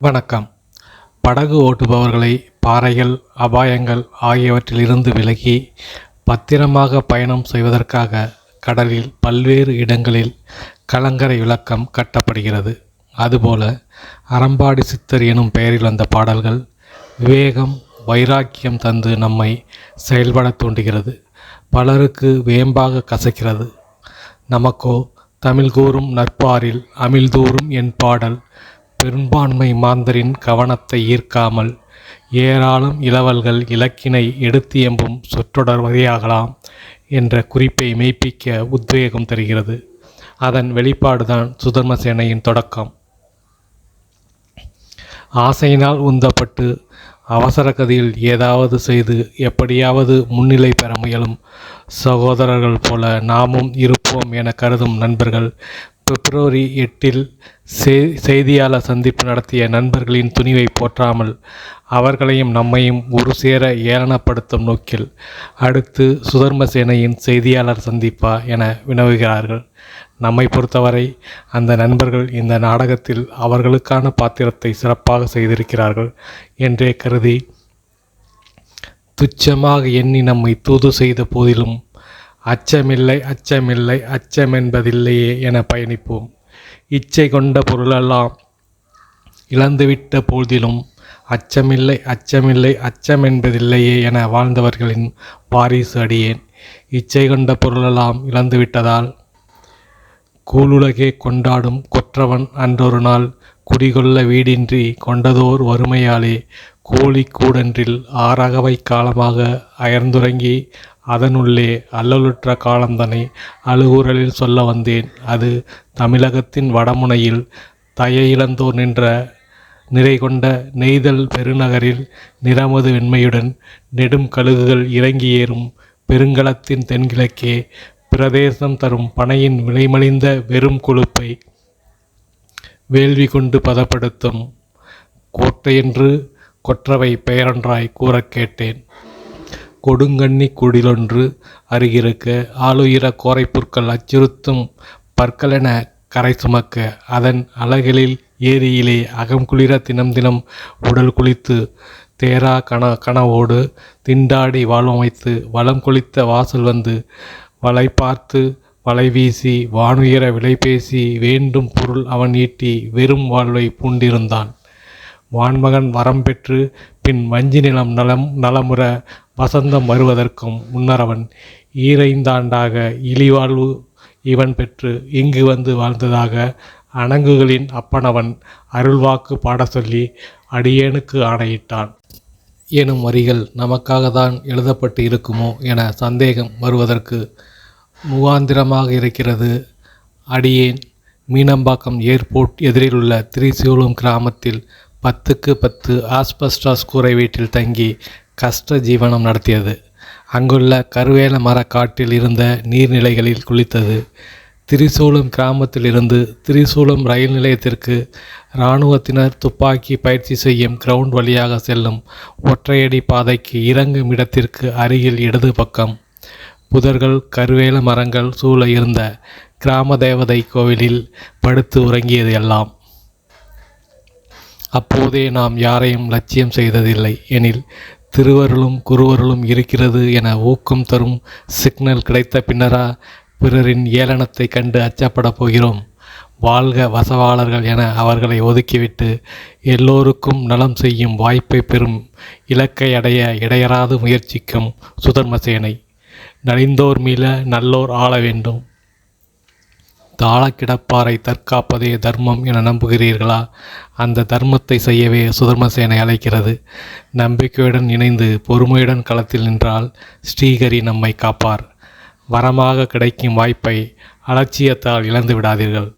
வணக்கம். படகு ஓட்டுபவர்களை பாறைகள் அபாயங்கள் ஆகியவற்றிலிருந்து விலகி பத்திரமாக பயணம் செய்வதற்காக கடலில் பல்வேறு இடங்களில் கலங்கரை விளக்கம் கட்டப்படுகிறது. அதுபோல அறம்பாடி சித்தர் எனும் பெயரில் வந்த பாடல்கள் விவேகம் வைராக்கியம் தந்து நம்மை செயல்பட தூண்டுகிறது. பலருக்கு வேம்பாக கசக்கிறது. நமக்கோ தமிழ் கூறும் நற்பாரில் அமிழ்தூறும் என் பாடல் பெரும்பான்மை மாந்தரின் கவனத்தை ஈர்க்காமல் ஏராளம் இளவல்கள் இலக்கினை எடுத்து எம்பும் சொற்றொடர் வகையாகலாம் என்ற குறிப்பை மெய்ப்பிக்க உத்வேகம் தருகிறது. அதன் வெளிப்பாடுதான் சுதர்மசேனையின் தொடக்கம். ஆசையினால் உந்தப்பட்டு அவசர கதியில் ஏதாவது செய்து எப்படியாவது முன்னிலை பெற முயலும் சகோதரர்கள் போல நாமும் இருப்போம் என கருதும் நண்பர்கள் பிப்ரவரி எட்டில் செய் செய்தியாளர் சந்திப்பு நடத்திய நண்பர்களின் துணிவை போற்றாமல் அவர்களையும் நம்மையும் ஒரு சேர ஏளனப்படுத்தும் நோக்கில் அடுத்து சுதர்மசேனையின் செய்தியாளர் சந்திப்பா என வினவுகிறார்கள். நம்மை பொறுத்தவரை அந்த நண்பர்கள் இந்த நாடகத்தில் அவர்களுக்கான பாத்திரத்தை சிறப்பாக செய்திருக்கிறார்கள் என்றே கருதி துச்சமாக எண்ணி நம்மை தூது செய்த போதிலும் அச்சமில்லை அச்சமில்லை அச்சமென்பதில்லையே என பயணிப்போம். இச்சை கொண்ட பொருளெல்லாம் இழந்துவிட்ட போதிலும் அச்சமில்லை அச்சமில்லை அச்சமென்பதில்லையே என வாழ்ந்தவர்களின் வாரிசு அடியேன். இச்சை கொண்ட பொருளெல்லாம் இழந்துவிட்டதால் கூலுலகே கொண்டாடும் கொற்றவன் அன்றொரு நாள் குடிகொள்ள வீடின்றி கொண்டதோர் வறுமையாலே கோழி கூடன்றில் ஆறகவை காலமாக அயர்ந்துறங்கி அதனுள்ளே அல்லலுற்ற காலந்தனை அழுகுரலில் சொல்ல வந்தேன். அது தமிழகத்தின் வடமுனையில் தயையிழந்தோர் நின்ற நிறை கொண்ட நெய்தல் பெருநகரில் நிறமது வெண்மையுடன் நெடும் கழுகுகள் இறங்கி ஏறும் பெருங்கலத்தின் தென்கிழக்கே பிரதேசம் தரும் பனையின் விலைமலிந்த வெறும் கொழுப்பை வேள்வி கொண்டு பதப்படுத்தும் கோட்டையென்று கொற்றவை பெயரொன்றாய் கூறக் கேட்டேன். கொடுங்கண்ணி குடிலொன்று அருகிருக்க ஆளுயிர கோரைப்புற்கள் அச்சுறுத்தும் பற்களென கரை சுமக்க அதன் அலகளில் ஏரியிலே அகம் குளிர தினம் தினம் உடல் குளித்து தேரா கன கனவோடு திண்டாடி வாழ்வமைத்து வளம் கொளித்த வாசல் வந்து வலை பார்த்து வலை வீசி வானுயர விலை பேசி வேண்டும் பொருள் அவன் ஈட்டி வெறும் வாழ்வை பூண்டிருந்தான். வான்மகன் வரம் பெற்று பின் வஞ்சி நிலம் நலம் நலமுற வசந்தம் வருவதற்கும் முன்னரவன் ஈரைந்தாண்டாக இழிவாழ்வு இவன் பெற்று இங்கு வந்து வாழ்ந்ததாக அணங்குகளின் அப்பனவன் அருள்வாக்கு பாட சொல்லி அடியேனுக்கு ஆணையிட்டான். எனும் வரிகள் நமக்காக தான் எழுதப்பட்டு இருக்குமோ என சந்தேகம் வருவதற்கு முகாந்திரமாக இருக்கிறது. அடியேன் மீனம்பாக்கம் ஏர்போர்ட் எதிரிலுள்ள திரிசூலம் கிராமத்தில் பத்துக்கு பத்து ஆஸ்பஸ்டாஸ் கூரை வீட்டில் தங்கி கஷ்ட ஜீவனம் நடத்தியது. அங்குள்ள கருவேல மர காட்டில் இருந்த நீர்நிலைகளில் குளித்தது. திரிசூலம் கிராமத்திலிருந்து திரிசூலம் ரயில் நிலையத்திற்கு இராணுவத்தினர் துப்பாக்கி பயிற்சி செய்யும் கிரவுண்ட் வழியாக செல்லும் ஒற்றையடி பாதைக்கு இறங்கும் இடத்திற்கு அருகில் இடது பக்கம். புதர்கள் கருவேல மரங்கள் சூழ இருந்த கிராம தேவதை கோவிலில் படுத்து உறங்கியது எல்லாம். அப்போதே நாம் யாரையும் லட்சியம் செய்ததில்லை. எனில் திருவருளும் குருவருளும் இருக்கிறது என ஊக்கம் தரும் சிக்னல் கிடைத்த பின்னரா பிறரின் ஏளனத்தை கண்டு அச்சப்படப் போகிறோம். வாழ்க வசவாளர்கள் என அவர்களை ஒதுக்கிவிட்டு எல்லோருக்கும் நலம் செய்யும் வாய்ப்பை பெறும் இலக்கை அடைய இடையறாது முயற்சிக்கும் சுதர்மசேனை. நலிந்தோர் மீள நல்லோர் ஆள வேண்டும். தாளக்கிடப்பாரை தற்காப்பதே தர்மம் என நம்புகிறீர்களா? அந்த தர்மத்தை செய்யவே சுதர்மசேனை அழைக்கிறது. நம்பிக்கையுடன் இணைந்து பொறுமையுடன் களத்தில் நின்றால் ஸ்ரீகரி நம்மை காப்பார். வரமாக கிடைக்கும் வாய்ப்பை அலட்சியத்தால் இழந்து விடாதீர்கள்